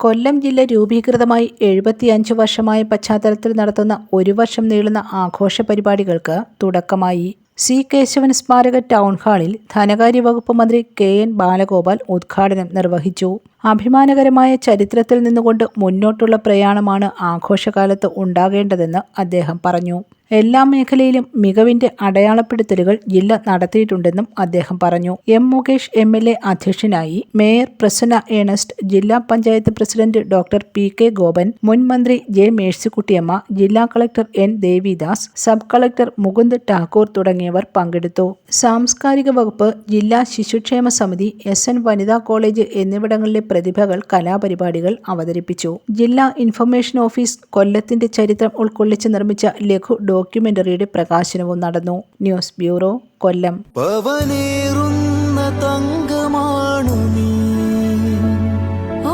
കൊല്ലം ജില്ല രൂപീകൃതമായി എഴുപത്തിയഞ്ച് വർഷമായ പശ്ചാത്തലത്തിൽ നടത്തുന്ന ഒരു വർഷം നീളുന്ന ആഘോഷ പരിപാടികൾക്ക് തുടക്കമായി. സി കേശവൻ സ്മാരക ടൗൺ ഹാളിൽ ധനകാര്യ വകുപ്പ് മന്ത്രി കെ എൻ ബാലഗോപാൽ ഉദ്ഘാടനം നിർവഹിച്ചു. അഭിമാനകരമായ ചരിത്രത്തിൽ നിന്നുകൊണ്ട് മുന്നോട്ടുള്ള പ്രയാണമാണ് ആഘോഷകാലത്ത് ഉണ്ടാകേണ്ടതെന്ന് അദ്ദേഹം പറഞ്ഞു. എല്ലാ മേഖലയിലും മികവിന്റെ അടയാളപ്പെടുത്തലുകൾ ജില്ല നടത്തിയിട്ടുണ്ടെന്നും അദ്ദേഹം പറഞ്ഞു. M Mukesh M L A അധ്യക്ഷനായി മേയർ പ്രസന്ന ഏണസ്റ്റ് ജില്ലാ panchayat president doctor P K Gopan മുൻ മന്ത്രി ജെ മേഴ്സിക്കുട്ടിയമ്മ ജില്ലാ collector N Devidas sub collector Mukund Thakur തുടങ്ങിയവർ പങ്കെടുത്തു. സാംസ്കാരിക വകുപ്പ് ജില്ലാ ശിശുക്ഷേമ സമിതി എസ് എൻ വനിതാ കോളേജ് എന്നിവിടങ്ങളിലെ പ്രതിഭകൾ കലാപരിപാടികൾ അവതരിപ്പിച്ചു. ജില്ലാ ഇൻഫർമേഷൻ ഓഫീസ് കൊല്ലത്തിന്റെ ചരിത്രം ഉൾക്കൊള്ളിച്ച് നിർമ്മിച്ച ലഘു ഡോക്യുമെന്ററിയുടെ പ്രകാശനവും നടന്നു. News bureau Kollam. രാജകുമാരി തങ്കമാണു നീ.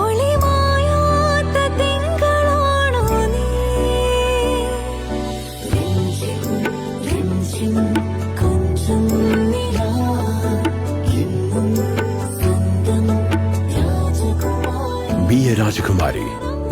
ഒളിമായാത്ത തിങ്കളാണു നീ രഞ്ജിം കൊഞ്ചും നിലാ എന്നും സ്വന്തം രാജകുമാരി Be a Rajakumari.